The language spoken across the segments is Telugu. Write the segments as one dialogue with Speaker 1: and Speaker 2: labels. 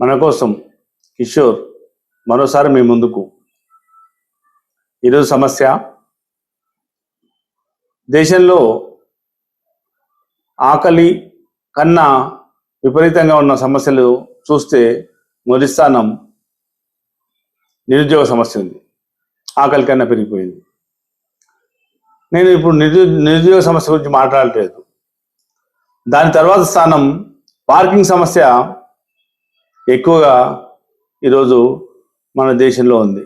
Speaker 1: మన కోసం కిషోర్ మరోసారి మీ ముందుకు. ఈరోజు సమస్య దేశంలో ఆకలి కన్నా విపరీతంగా ఉన్న సమస్యలు చూస్తే మొదటి స్థానం నిరుద్యోగ సమస్య ఉంది. ఆకలి కన్నా పెరిగిపోయింది. నేను ఇప్పుడు నిరు నిరుద్యోగ సమస్య గురించి మాట్లాడలేదు. దాని తర్వాత స్థానం పార్కింగ్ సమస్య ఎక్కువగా ఈరోజు మన దేశంలో ఉంది.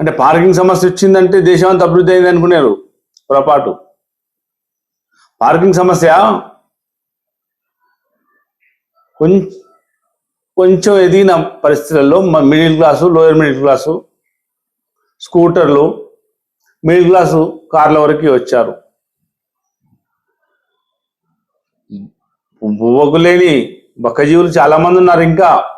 Speaker 1: అంటే పార్కింగ్ సమస్య వచ్చిందంటే దేశం అంతా అభివృద్ధి అయింది అనుకున్నారు పొరపాటు. పార్కింగ్ సమస్య కొంచెం కొంచెం ఎదిగిన పరిస్థితులలో middle class lower middle class స్కూటర్లు middle class కార్ల వరకు వచ్చారు. బువ్వకు లేని బక్కజీవులు చాలా మంది ఉన్నారు ఇంకా.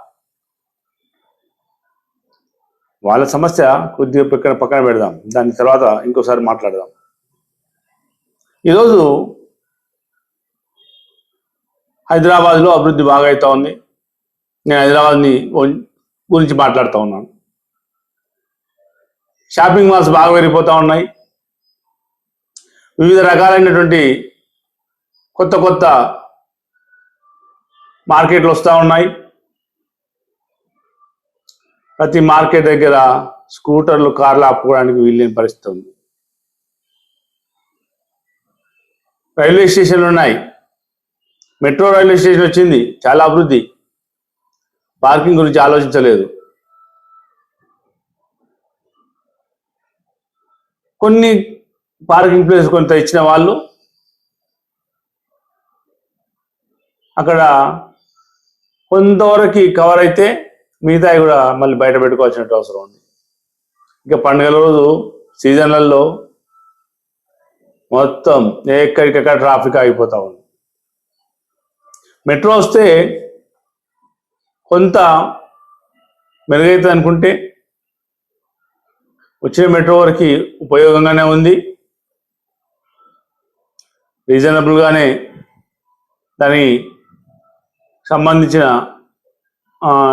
Speaker 1: వాళ్ళ సమస్య కొద్దిగా పక్కన పక్కన పెడదాం. దాని తర్వాత ఇంకోసారి మాట్లాడదాం. ఈరోజు హైదరాబాద్లో అభివృద్ధి బాగా అవుతా ఉంది. నేను హైదరాబాద్ని గురించి మాట్లాడుతూ ఉన్నాను. షాపింగ్ మాల్స్ బాగా పెరిగిపోతూ ఉన్నాయి. వివిధ రకాలైనటువంటి కొత్త కొత్త మార్కెట్లు వస్తూ ఉన్నాయి. ప్రతి మార్కెట్ దగ్గర స్కూటర్లు కార్లు ఆపుకోవడానికి వీల్లేని పరిస్థితి ఉంది. రైల్వే స్టేషన్లు ఉన్నాయి. మెట్రో రైల్వే స్టేషన్ వచ్చింది. చాలా అభివృద్ధి. పార్కింగ్ గురించి ఆలోచించలేదు. కొన్ని పార్కింగ్ ప్లేస్ కొంత ఇచ్చిన వాళ్ళు అక్కడ కొంతవరకు కవర్ అయితే మిగతాయి కూడా మళ్ళీ బయట పెట్టుకోవాల్సిన అవసరం ఉంది. ఇక పండుగల రోజు సీజన్లలో మొత్తం ఎక్కడికక్కడ ట్రాఫిక్ ఆగిపోతా ఉంది. మెట్రో వస్తే కొంత మెరుగైతుంది అనుకుంటే వచ్చే మెట్రో వరకు ఉపయోగంగానే ఉంది. రీజనబుల్గానే దాని సంబంధించిన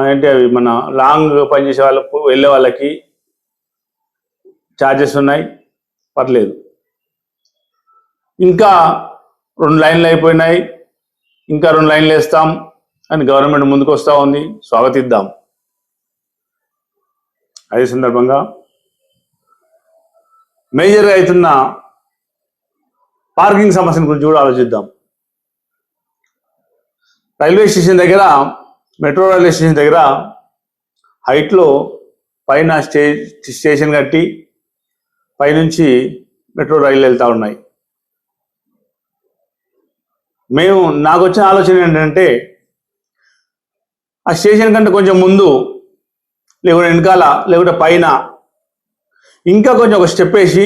Speaker 1: ఏంటి అవి మన లాంగ్ పనిచేసే వాళ్ళకు వెళ్ళే వాళ్ళకి ఛార్జెస్ ఉన్నాయి. పర్లేదు. ఇంకా రెండు లైన్లు అయిపోయినాయి. ఇంకా రెండు లైన్లు వేస్తాం అని గవర్నమెంట్ ముందుకు వస్తూ ఉంది. స్వాగతిద్దాం. అదే సందర్భంగా మేజర్గా అవుతున్న పార్కింగ్ సమస్యల గురించి కూడా ఆలోచిద్దాం. రైల్వే స్టేషన్ దగ్గర మెట్రో రైల్వే స్టేషన్ దగ్గర హైట్లో పైన స్టే స్టేషన్ కట్టి పైనుంచి మెట్రో రైలు వెళ్తూ ఉన్నాయి. మేము నాకు వచ్చిన ఆలోచన ఏంటంటే ఆ స్టేషన్ కంటే కొంచెం ముందు లేకుంటే వెనకాల లేకుంటే పైన ఇంకా కొంచెం ఒక స్టెప్ వేసి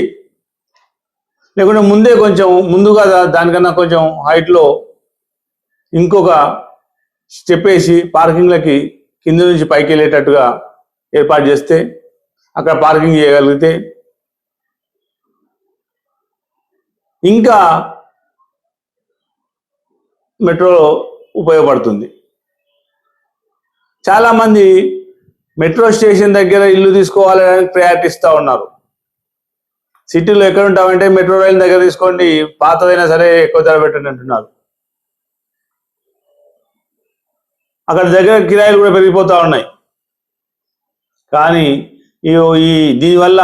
Speaker 1: లేకుంటే ముందే కొంచెం ముందుగా దానికన్నా కొంచెం హైట్లో ఇంకొక స్టెప్ వేసి పార్కింగ్లకి కింద నుంచి పైకి వెళ్ళేటట్టుగా ఏర్పాటు చేస్తే అక్కడ పార్కింగ్ చేయగలిగితే ఇంకా మెట్రో ఉపయోగపడుతుంది. చాలామంది మెట్రో స్టేషన్ దగ్గర ఇల్లు తీసుకోవాలని ప్రయారిటీస్తూ ఉన్నారు. సిటీలో ఎక్కడ ఉంటామంటే మెట్రో రైలు దగ్గర తీసుకోండి పాతదైనా సరే ఎక్కువ ధర పెట్టండి అంటున్నారు. అక్కడ దగ్గర కిరాయిలు కూడా పెరిగిపోతూ ఉన్నాయి. కానీ ఈ దీనివల్ల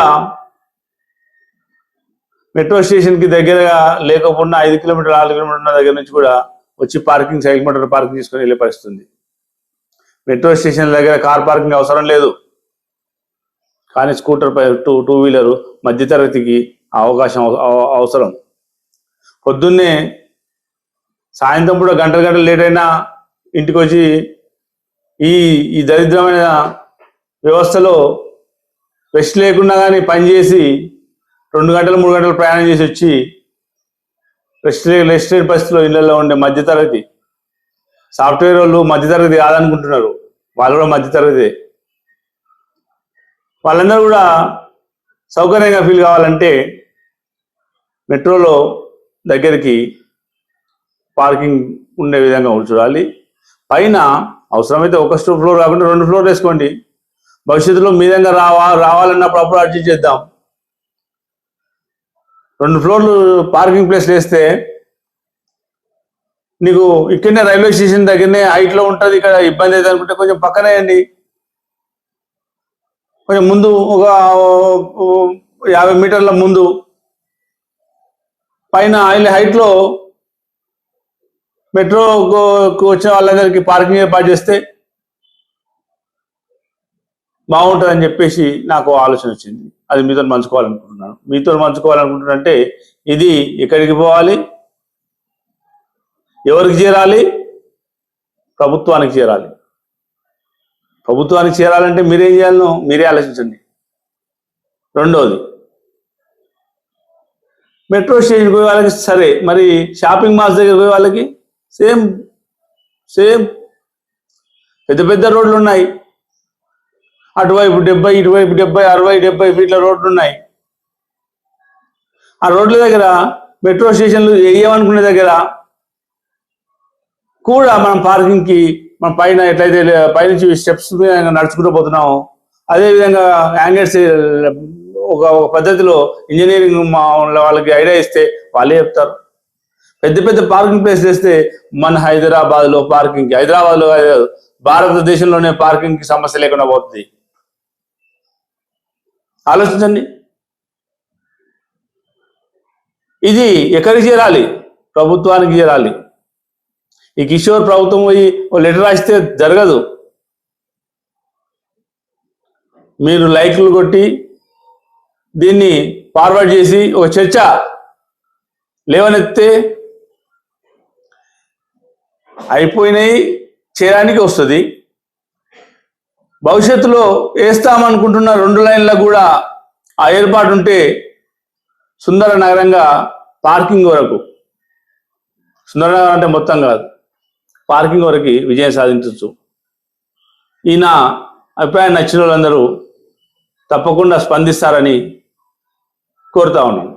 Speaker 1: మెట్రో స్టేషన్కి దగ్గరగా లేకపోయినా ఐదు కిలోమీటర్లు ఆరు కిలోమీటర్ల దగ్గర నుంచి కూడా వచ్చి పార్కింగ్ సైకిల్ మోటార్ పార్కింగ్ తీసుకొని వెళ్ళే పరిస్థితుంది. మెట్రో స్టేషన్ దగ్గర కార్ పార్కింగ్ అవసరం లేదు. కానీ స్కూటర్ పై టూ టూ వీలర్ మధ్యతరగతికి అవకాశం అవసరం. పొద్దున్నే సాయంత్రం కూడా గంటలు గంటలు లేట్ అయినా ఇంటికి వచ్చి ఈ ఈ దరిద్రమైన వ్యవస్థలో రెస్ట్ లేకుండా కానీ పనిచేసి రెండు గంటలు మూడు గంటలు ప్రయాణం చేసి వచ్చి రెస్ట్ రెస్ట్ లేని పరిస్థితిలో ఇళ్ళలో ఉండే మధ్యతరగతి సాఫ్ట్వేర్ వాళ్ళు మధ్యతరగతి కాదనుకుంటున్నారు. వాళ్ళు కూడా మధ్యతరగతి. వాళ్ళందరూ కూడా సౌకర్యంగా ఫీల్ కావాలంటే మెట్రోలో దగ్గరికి పార్కింగ్ ఉండే విధంగా చూడాలి పైన అవసరమైతే ఒక ఫ్లోర్ కాకుండా రెండు ఫ్లోర్ వేసుకోండి. భవిష్యత్తులో మీ విధంగా రావా రావాలన్నప్పుడు అప్పుడు అడ్జస్ట్ చేద్దాం. రెండు ఫ్లోర్లు పార్కింగ్ ప్లేస్ వేస్తే నీకు ఇక్కడనే రైల్వే స్టేషన్ దగ్గరనే హైట్లో ఉంటుంది ఇక్కడ ఇబ్బంది అయితే అనుకుంటే కొంచెం పక్కనే అండి కొంచెం ముందు ఒక యాభై మీటర్ల ముందు. పైన ఆయన హైట్లో మెట్రోకు వచ్చిన వాళ్ళందరికీ పార్కింగ్ ఏర్పాటు చేస్తే బాగుంటుందని చెప్పేసి నాకు ఆలోచన వచ్చింది. అది మీతో పంచుకోవాలనుకుంటున్నాను. మీతో పంచుకోవాలనుకుంటున్నంటే ఇది ఎక్కడికి పోవాలి? ఎవరికి చేరాలి? ప్రభుత్వానికి చేరాలి. ప్రభుత్వానికి చేరాలంటే మీరేం చేయాలనో మీరే ఆలోచించండి. రెండోది మెట్రో స్టేషన్కి పోయే వాళ్ళకి సరే మరి షాపింగ్ మాల్స్ దగ్గర పోయే వాళ్ళకి సేమ్ సేమ్. పెద్ద పెద్ద రోడ్లు ఉన్నాయి అటువైపు డెబ్బై ఇటువైపు డెబ్బై అరవై డెబ్బై ఫీట్ల రోడ్లు ఉన్నాయి ఆ రోడ్ల దగ్గర మెట్రో స్టేషన్లు వేయమనుకునే దగ్గర కూడా మనం పార్కింగ్కి మన పైన ఎట్లయితే పైనుంచి స్టెప్స్ నడుచుకుంటూ పోతున్నాము అదే విధంగా హ్యాంగర్స్ ఒక ఒక పద్ధతిలో ఇంజనీరింగ్ మా వాళ్ళకి ఐడియా ఇస్తే వాళ్ళే చెప్తారు. పెద్ద పెద్ద పార్కింగ్ ప్లేస్ చేస్తే మన హైదరాబాద్లో పార్కింగ్ హైదరాబాద్లో భారతదేశంలోనే పార్కింగ్కి సమస్య లేకుండా పోతుంది. ఆలోచించండి. ఇది ఎక్కడికి చేరాలి? ప్రభుత్వానికి చేరాలి. ఈ కిషోర్ ప్రభుత్వం పోయి ఓ లెటర్ రాస్తే జరగదు. మీరు లైక్లు కొట్టి దీన్ని ఫార్వర్డ్ చేసి ఒక చర్చ లేవనెత్తే అయిపోయినాయి చేయడానికి వస్తుంది. భవిష్యత్తులో వేస్తామనుకుంటున్న రెండు లైన్ల కూడా ఆ ఏర్పాటు ఉంటే సుందర నగరంగా పార్కింగ్ వరకు. సుందర నగరం అంటే మొత్తం కాదు. పార్కింగ్ వరకు విజయం సాధించవచ్చు ఈయన అభిప్రాయం నచ్చిన వాళ్ళందరూ తప్పకుండా స్పందిస్తారని కోరుతా ఉన్నాను.